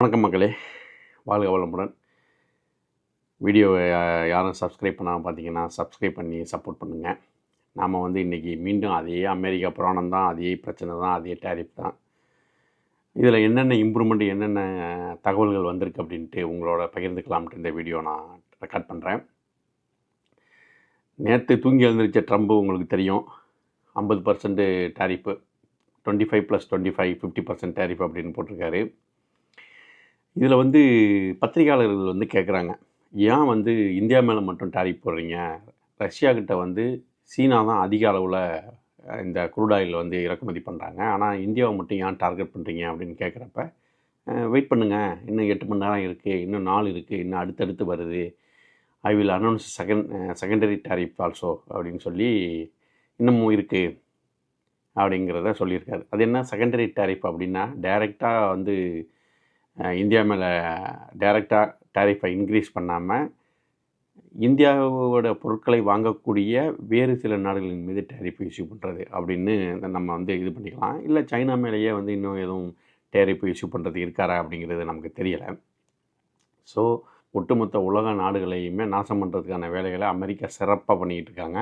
வணக்கம் மக்களே. வாழ்க வளமுடன். வீடியோவை யாரும் சப்ஸ்கிரைப் பண்ணாமல் பார்த்தீங்கன்னா சப்ஸ்கிரைப் பண்ணி சப்போர்ட் பண்ணுங்கள் நாம் வந்து இன்றைக்கி மீண்டும் அதே அமெரிக்கா புராணம் தான் அதே பிரச்சனை தான் அதே டேரிஃப் தான். இதில் என்னென்ன இம்ப்ரூவ்மெண்ட் என்னென்ன தகவல்கள் வந்திருக்கு அப்படின்ட்டு உங்களோட பகிர்ந்துக்கலாம்ட்டு இந்த வீடியோ நான் ரெக்கார்ட் பண்ணுறேன் நேற்று தூங்கி எழுந்திரிச்ச ட்ரம்ப் உங்களுக்கு தெரியும். ஐம்பது percent tariff twenty five plus twenty five fifty percent tariff அப்படின்னு போட்டிருக்காரு. இதில் வந்து பத்திரிகையாளர்கள் வந்து கேட்குறாங்க ஏன் வந்து இந்தியா மேலே மட்டும் டாரிஃப் போடுறீங்க? ரஷ்யாக்கிட்ட வந்து சீனா தான் அதிக அளவில் இந்த குரூடாயில் வந்து இறக்குமதி பண்ணுறாங்க ஆனால் இந்தியாவை மட்டும் ஏன் டார்கெட் பண்ணுறீங்க அப்படின்னு கேட்குறப்ப வெயிட் பண்ணுங்கள் இன்னும் எட்டு மணி நேரம் இருக்குது இன்னும் நாள் இருக்குது இன்னும் அடுத்தடுத்து வருது. I will announce second secondary tariff also அப்படின்னு சொல்லி இன்னமும் இருக்குது அப்படிங்கிறத சொல்லியிருக்காரு. அது என்ன? செகண்டரி டாரிஃப் அப்படின்னா டைரெக்டாக வந்து இந்தியா மேலே டைரெக்டாக டேரிஃபை இன்க்ரீஸ் பண்ணாமல் இந்தியாவோட பொருட்களை வாங்கக்கூடிய வேறு சில நாடுகளின் மீது டேரிஃப் இஷ்யூ பண்ணுறது அப்படின்னு நம்ம வந்து இது பண்ணிக்கலாம். இல்லை சைனா மேலேயே வந்து இன்னும் எதுவும் டேரிஃப் இஷ்யூ பண்ணுறது இருக்காரா அப்படிங்கிறது நமக்கு தெரியலை. ஸோ ஒட்டுமொத்த உலக நாடுகளையுமே நாசம் பண்ணுறதுக்கான வேலைகளை அமெரிக்கா சிறப்பாக பண்ணிக்கிட்டு இருக்காங்க.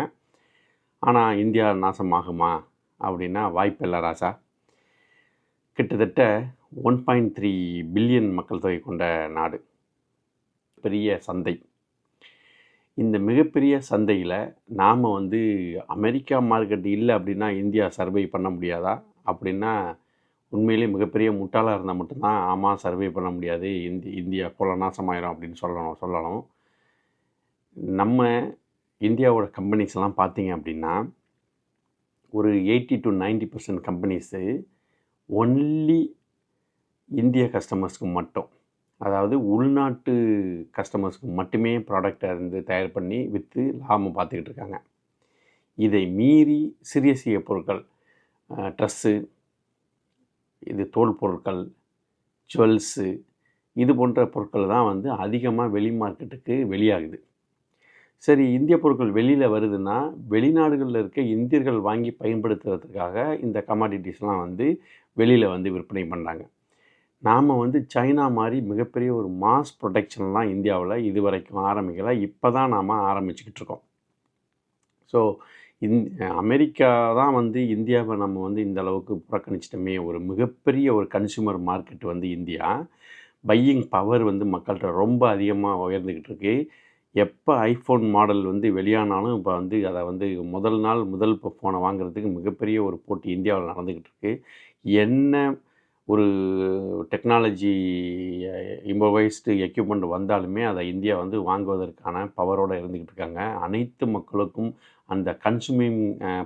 ஆனால் இந்தியா நாசமாகுமா அப்படின்னா வாய்ப்பில்லை ராசா. கிட்டத்தட்ட ஒன் பாயிண்ட் த்ரீ பில்லியன் மக்கள் தொகை கொண்ட நாடு. பெரிய சந்தை. இந்த மிகப்பெரிய சந்தையில் நாம் வந்து அமெரிக்கா மார்க்கெட் இல்லை அப்படின்னா இந்தியா சர்வை பண்ண முடியாதா? அப்படின்னா உண்மையிலே மிகப்பெரிய முட்டாளாக இருந்தால் மட்டும்தான் ஆமாம் சர்வை பண்ண முடியாது. இந்தி இந்தியா கொல நாசமாயிரும் அப்படின்னு சொல்லணும் சொல்லணும். நம்ம இந்தியாவோட கம்பெனிஸ் எல்லாம் பார்த்தீங்க அப்படின்னா ஒரு eighty to 90% percent companies only இந்திய கஸ்டமர்ஸ்க்கு மட்டும். அதாவது உள்நாட்டு கஸ்டமர்ஸ்க்கு மட்டுமே ப்ராடக்டை இருந்து தயார் பண்ணி விற்று லாபம் பார்த்துக்கிட்டு இருக்காங்க. இதை மீறி சிறிய சிறிய பொருட்கள் ட்ரெஸ்ஸு இது தோல் பொருட்கள் ஜுவல்ஸு இது போன்ற பொருட்கள் தான் வந்து அதிகமாக வெளி மார்க்கெட்டுக்கு வெளியாகுது. சரி இந்திய பொருட்கள் வெளியில் வருதுன்னா வெளிநாடுகளில் இருக்க இந்தியர்கள் வாங்கி பயன்படுத்துறதுக்காக இந்த கமாடிட்டிஸ்லாம் வந்து வெளியில் வந்து விற்பனை பண்ணுறாங்க நாம் வந்து சைனா மாதிரி மிகப்பெரிய ஒரு மாஸ் ப்ரொடெக்ஷன்லாம் இந்தியாவில் இது வரைக்கும் ஆரம்பிக்கலை. இப்போ தான் நாம் ஆரம்பிச்சுக்கிட்டு இருக்கோம். ஸோ இந் அமெரிக்கா தான் வந்து இந்தியாவை நம்ம வந்து இந்த அளவுக்கு புறக்கணிச்சிட்டோமே. ஒரு மிகப்பெரிய ஒரு கன்சியூமர் மார்க்கெட் வந்து இந்தியா. பையிங் பவர் வந்து மக்கள்கிட்ட ரொம்ப அதிகமாக உயர்ந்துக்கிட்டு இருக்கு. எப்போ ஐஃபோன் மாடல் வந்து வெளியானாலும் இப்போ வந்து அதை வந்து முதல் நாள் முதல் ஃபோனை வாங்குறதுக்கு மிகப்பெரிய ஒரு போட்டி இந்தியாவில் நடந்துக்கிட்டு இருக்குது என்ன ஒரு டெக்னாலஜி இம்போவைஸ்டு எக்யூப்மெண்ட் வந்தாலுமே அதை இந்தியா வந்து வாங்குவதற்கான பவரோடு இருந்துக்கிட்டு இருக்காங்க. அனைத்து மக்களுக்கும் அந்த கன்சூமிங்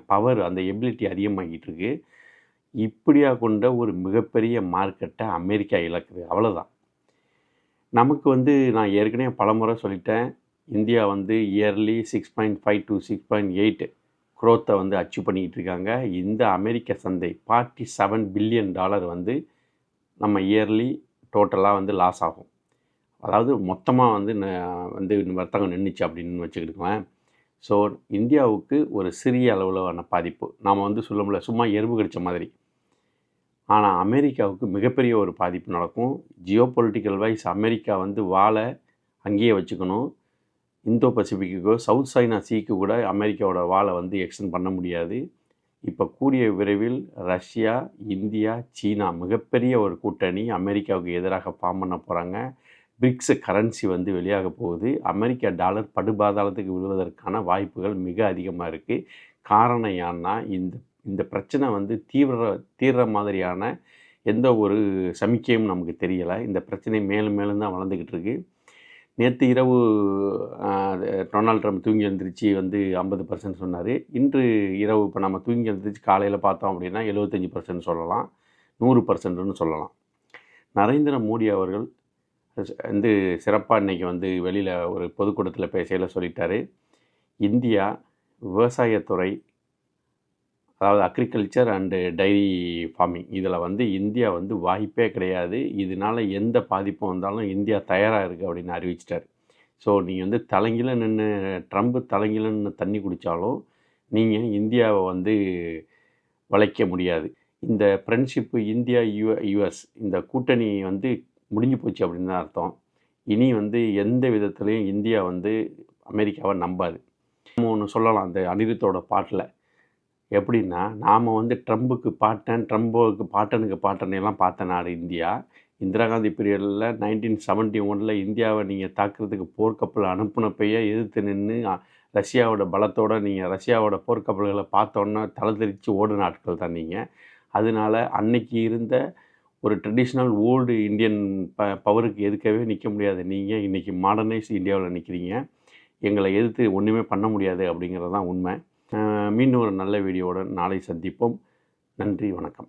பவர் அந்த எபிலிட்டி அதிகமாகிட்டு இருக்கு. இப்படியாக கொண்ட ஒரு மிகப்பெரிய மார்க்கெட்டை அமெரிக்கா இழக்குது. அவ்வளோதான் நமக்கு வந்து நான் ஏற்கனவே பலமுறை சொல்லிட்டேன். இந்தியா வந்து early six point five to six point eight குரோத்தை வந்து அச்சீவ் பண்ணிக்கிட்டு இருக்காங்க. இந்த அமெரிக்க சந்தை ஃபார்ட்டி செவன் பில்லியன் டாலர் வந்து நம்ம இயர்லி டோட்டலாக வந்து லாஸ் ஆகும். அதாவது மொத்தமாக வந்து ந- வந்து வர்த்தகம் நின்றுச்சு அப்படின்னு வச்சுக்கிட்டுக்கலாம் ஸோ இந்தியாவுக்கு ஒரு சிறிய அளவிலான பாதிப்பு. நாம் வந்து சொல்ல முடியல சும்மா எறும்பு கடித்த மாதிரி. ஆனால் அமெரிக்காவுக்கு மிகப்பெரிய ஒரு பாதிப்பு நடக்கும். ஜியோ பொலிட்டிக்கல் வைஸ் அமெரிக்கா வந்து வாழை அங்கேயே வச்சுக்கணும். இந்தோ பசிபிக்கு சவுத் சைனா சீக்கு கூட அமெரிக்காவோட வாழை வந்து எக்ஸ்டெண்ட் பண்ண முடியாது. இப்போ கூடிய விரைவில் ரஷ்யா இந்தியா சீனா மிகப்பெரிய ஒரு கூட்டணி அமெரிக்காவுக்கு எதிராக ஃபார்ம் பண்ண போகிறாங்க பிரிக்ஸ் கரன்சி வந்து வெளியாக போகுது. அமெரிக்கா டாலர் படுபாதாளத்துக்கு விழுவதற்கான வாய்ப்புகள் மிக அதிகமாக இருக்குது காரணம் ஏன்னா இந்த இந்த பிரச்சனை வந்து தீவிர தீவிர மாதிரியான எந்த ஒரு சமிக்கையும் நமக்கு தெரியலை. இந்த பிரச்சனை மேலும் மேலும் தான் வளர்ந்துக்கிட்டு இருக்குது நேற்று இரவு டொனால்ட் ட்ரம்ப் தூங்கி எழுந்திரிச்சு வந்து ஐம்பது பர்சன்ட் சொன்னார். இன்று இரவு இப்போ நம்ம தூங்கி எழுந்திரிச்சு காலையில் பார்த்தோம் அப்படின்னா எழுபத்தஞ்சி பர்சன்ட் சொல்லலாம். நூறு பர்சன்ட்னு சொல்லலாம். நரேந்திர மோடி அவர்கள் வந்து சிறப்பாக இன்றைக்கி வந்து வெளியில் ஒரு பொதுக்கூட்டத்தில் பேசையில் சொல்லிட்டாரு. இந்தியா விவசாயத்துறை அதாவது அக்ரிகல்ச்சர் அண்டு டைரி ஃபார்மிங் இதில் வந்து இந்தியா வந்து வாய்ப்பே கிடையாது. இதனால் எந்த பாதிப்பும் வந்தாலும் இந்தியா தயாராக இருக்குது அப்படின்னு அறிவிச்சிட்டார். ஸோ நீங்கள் வந்து தலைங்கில நின்று ட்ரம்ப் தலைங்கில நின்று தண்ணி குடித்தாலும் நீங்கள் இந்தியாவை வந்து வளைக்க முடியாது. இந்த ஃப்ரெண்ட்ஷிப்பு இந்தியா யு யூஎஸ் இந்த கூட்டணி வந்து முடிஞ்சு போச்சு அப்படின்னு தான் அர்த்தம். இனி வந்து எந்த விதத்துலேயும் இந்தியா வந்து அமெரிக்காவை நம்பாது. நம்ம ஒன்று சொல்லலாம் அந்த அனிருத்தோட பாட்டில். எப்படின்னா நாம் வந்து ட்ரம்புக்கு பாட்டன் ட்ரம்புக்கு பாட்டனுக்கு பாட்டன் எல்லாம் பார்த்த நாடு இந்தியா. இந்திரா காந்தி பீரியடில் நைன்டீன் செவன்ட்டி ஒனில் இந்தியாவை நீங்கள் தாக்குறதுக்கு போர்க்கப்பல் அனுப்புனப்பையே எதிர்த்து நின்று ரஷ்யாவோட பலத்தோடு நீங்கள் ரஷ்யாவோட போர்க்கப்பல்களை பார்த்தோன்னே தலை தெரிச்சு ஓடின ஆட்கள் தான் நீங்கள் அதனால அன்னைக்கு இருந்த ஒரு ட்ரெடிஷ்னல் ஓல்டு இந்தியன் ப பவருக்கு எதுக்கவே நிற்க முடியாது. நீங்கள் இன்றைக்கி மாடர்னைஸ் இந்தியாவில் நிற்கிறீங்க எங்களை எதிர்த்து ஒன்றுமே பண்ண முடியாது அப்படிங்கிறது தான் உண்மை. மீண்டும் ஒரு நல்ல வீடியோவுடன் நாளை சந்திப்போம். நன்றி வணக்கம்.